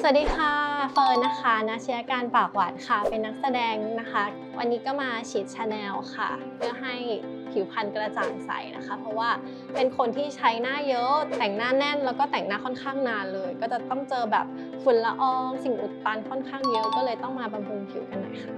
สวัสดีค่ะ เฟิร์นนะคะนัชยการปากหวานค่ะ เป็นนักแสดงนะคะ วันนี้ก็มาฉีดชาแนลค่ะ เพื่อให้ผิวพรรณกระจ่างใสนะคะ เพราะว่าเป็นคนที่ใช้หน้าเยอะ แต่งหน้าแน่น แล้วก็แต่งหน้าค่อนข้างนานเลย ก็จะต้องเจอแบบฝุ่นละออง สิ่งอุดตันค่อนข้างเยอะ ก็เลยต้องมาบำรุงผิวกันหน่อยค่ะ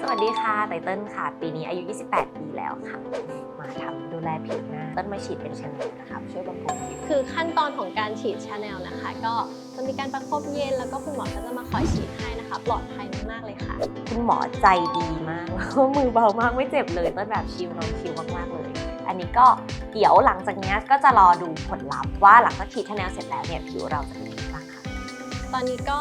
สวัสดีค่ะไตเติ้ลค่ะ ปีนี้อายุ 28 ปีแล้วค่ะ มาทำดูแลผิวหน้าเติ้ลมาฉีดเป็นชาแนลนะคะช่วยบำรุงผิวคือขั้นตอนของการฉีดชาแนลนะคะ ก็จะมีการประคบเย็นแล้วก็คุณหมอก็จะมาคอยฉีดให้นะคะ ปลอดภัยมากๆเลยค่ะ คุณหมอใจดีมากแล้วก็มือเบามากไม่เจ็บเลยเติ้ลแบบชิลนอนชิลมากๆเลย อันนี้ก็เดี๋ยวหลังจากเนี้ยก็จะรอดูผลลัพธ์ว่าหลังจากฉีดชาแนลเสร็จแล้วเนี่ยผิวเราจะเป็นยังไงบ้างค่ะตอนนี้ก็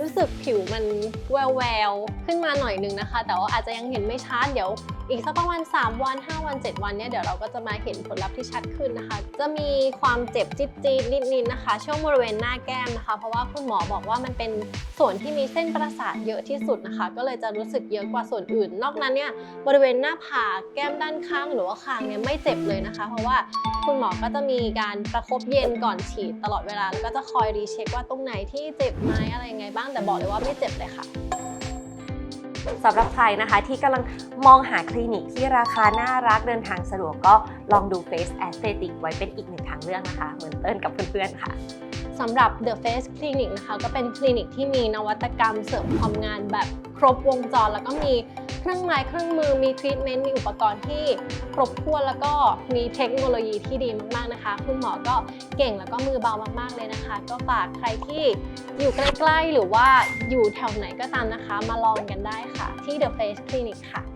รู้สึกผิวมันแววแววๆขึ้นมาหน่อยนึงนะคะ แต่ว่าอาจจะยังเห็นไม่ชัดเดี๋ยว อีกสักประมาณ 3 วัน 5 วัน 7 วันเนี่ยเดี๋ยวเราก็จะมาเห็นผลลัพธ์ที่ชัดขึ้นนะคะ จะมีความเจ็บจี๊ดๆนิดๆนะคะ ช่วงบริเวณหน้าแก้มนะคะ เพราะว่าคุณหมอบอกว่ามันเป็นส่วนที่มีเส้นประสาทเยอะที่สุดนะคะ ก็เลยจะรู้สึกเยอะกว่าส่วนอื่น นอกนั้นเนี่ยบริเวณหน้าผากแก้มด้านข้างหรือว่าคางเนี่ยไม่เจ็บเลยนะคะ เพราะว่าคุณหมอก็จะมีการประคบเย็นก่อนฉีดตลอดเวลาแล้วก็จะคอยรีเช็คว่าตรงไหนที่เจ็บไหมอะไรยังไงบ้างแต่บอกเลยว่าไม่เจ็บเลยค่ะ สำหรับใครนะคะที่กำลังมองหาคลินิกที่ราคาน่ารักเดินทางสะดวกก็ลองดู Face Aesthetic ไว้เป็นอีกหนึ่งทางเลือกนะคะ เหมือนเติ้ลกับเพื่อนๆค่ะสำหรับ The Face Clinic นะคะ ก็เป็นคลินิกที่มีนวัตกรรมเสริมความงานแบบครบวงจร แล้วก็มี เครื่องไม้เครื่องมือมีทรีทเมนต์มีอุปกรณ์ที่ครบถ้วนแล้วก็มีเทคโนโลยีที่ดีมากๆนะคะ คุณหมอก็เก่งแล้วก็มือเบามากๆเลยนะคะ ก็ฝากใครที่อยู่ใกล้ๆ หรือว่าอยู่แถวไหนก็ตามนะคะ มาลองกันได้ค่ะ ที่ The Face Clinic ค่ะ